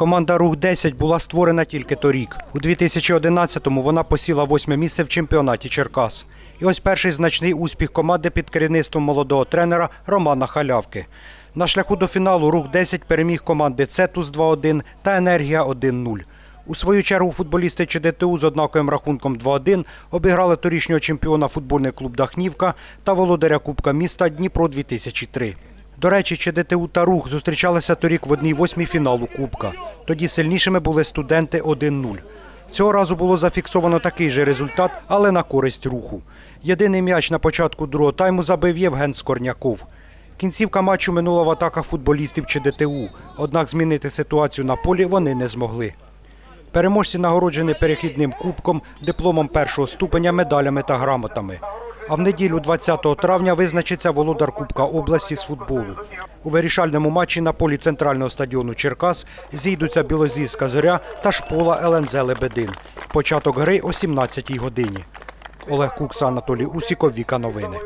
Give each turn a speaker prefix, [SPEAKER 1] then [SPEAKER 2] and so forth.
[SPEAKER 1] Команда Рух 10 була створена тільки торік. У 2011-му вона посіла восьме місце в чемпіонаті Черкас. І ось перший значний успіх команди під керівництвом молодого тренера Романа Халявки. На шляху до фіналу Рух 10 переміг команди Цетус 2-1 та Енергія 1-0. У свою чергу футболісти ЧДТУ з однаковим рахунком 2-1 обіграли торішнього чемпіона футбольний клуб Дахнівка та володаря Кубка міста Дніпро 2003. До речі, ЧДТУ та рух зустрічалися торік в одній восьмій фіналу Кубка. Тоді сильнішими були студенти 1-0. Цього разу було зафіксовано такий же результат, але на користь руху. Єдиний м'яч на початку другого тайму забив Євген Скорняков. Кінцівка матчу минула в атаках футболістів ЧДТУ, однак змінити ситуацію на полі вони не змогли. Переможці нагороджені перехідним кубком, дипломом першого ступеня, медалями та грамотами. А в неділю 20 травня визначиться володар Кубка області з футболу. У вирішальному матчі на полі центрального стадіону Черкас зійдуться Білозірська зоря та шпола ЛНЗ Лебедин. Початок гри о 17 годині. Олег Кукса, Анатолій Усіков, Віка Новини.